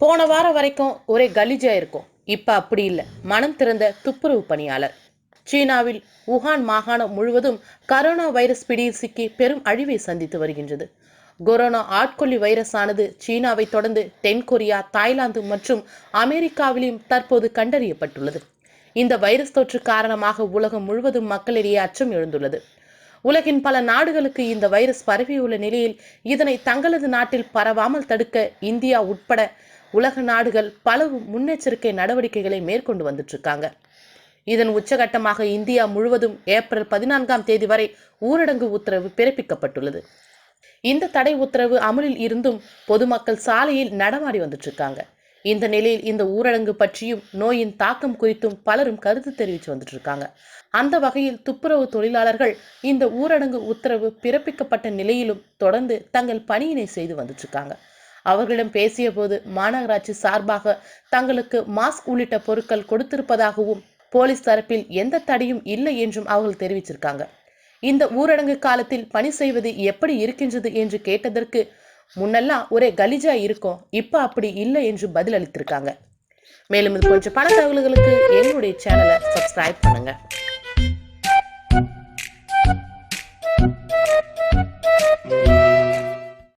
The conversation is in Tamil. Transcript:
போன வாரம் வரைக்கும் ஒரே கலிஜா இருக்கும். இப்ப அப்படி இல்லை. மனம் திறந்த துப்புரவு பணியாளர். சீனாவில் wuhan மாகாணம் முழுவதும் கரோனா வைரஸ் பிடியில் சிக்கி பெரும் அழிவை சந்தித்து வருகின்றது. கொரோனா ஆட்கொல்லி வைரஸானது சீனாவை தொடர்ந்து தென்கொரியா தாய்லாந்து மற்றும் அமெரிக்காவிலும் தற்போது கண்டறியப்பட்டுள்ளது. இந்த வைரஸ் தொற்று காரணமாக உலகம் முழுவதும் மக்களிடையே அச்சம் எழுந்துள்ளது. உலகின் பல நாடுகளுக்கு இந்த வைரஸ் பரவியுள்ள நிலையில் இதனை தங்களது நாட்டில் பரவாமல் தடுக்க இந்தியா உட்பட உலக நாடுகள் பல முன்னெச்சரிக்கை நடவடிக்கைகளை மேற்கொண்டு வந்துட்டுருக்காங்க. இதன் உச்சகட்டமாக இந்தியா முழுவதும் ஏப்ரல் பதினான்காம் தேதி வரை ஊரடங்கு உத்தரவு பிறப்பிக்கப்பட்டுள்ளது. இந்த தடை உத்தரவு அமலில் இருந்தும் பொதுமக்கள் சாலையில் நடமாடி வந்துட்டுருக்காங்க. இந்த நிலையில் இந்த ஊரடங்கு பற்றியும் நோயின் தாக்கம் குறித்தும் பலரும் கருத்து தெரிவித்து வந்துட்டு இருக்காங்க அந்த வகையில் துப்புரவு தொழிலாளர்கள் இந்த ஊரடங்கு உத்தரவு பிறப்பிக்கப்பட்ட நிலையிலும் தொடர்ந்து தங்கள் பணியினை செய்து வந்துட்டு இருக்காங்க அவர்களிடம் பேசிய போது மாநகராட்சி சார்பாக தங்களுக்கு மாஸ்க் உள்ளிட்ட பொருட்கள் கொடுத்திருப்பதாகவும் போலீஸ் தரப்பில் எந்த தடையும் இல்லை என்றும் அவர்கள் தெரிவிச்சிருக்காங்க. இந்த ஊரடங்கு காலத்தில் பணி செய்வது எப்படி இருக்கின்றது என்று கேட்டதற்கு முன்னெல்லாம் ஒரே கலிஜா இருக்கும் இப்ப அப்படி இல்லை என்று பதில் அளித்திருக்காங்க மேலும் இது கொஞ்சம் பல தகவல்களுக்கு என்னுடைய சேனலை சப்ஸ்கிரைப் பண்ணுங்க.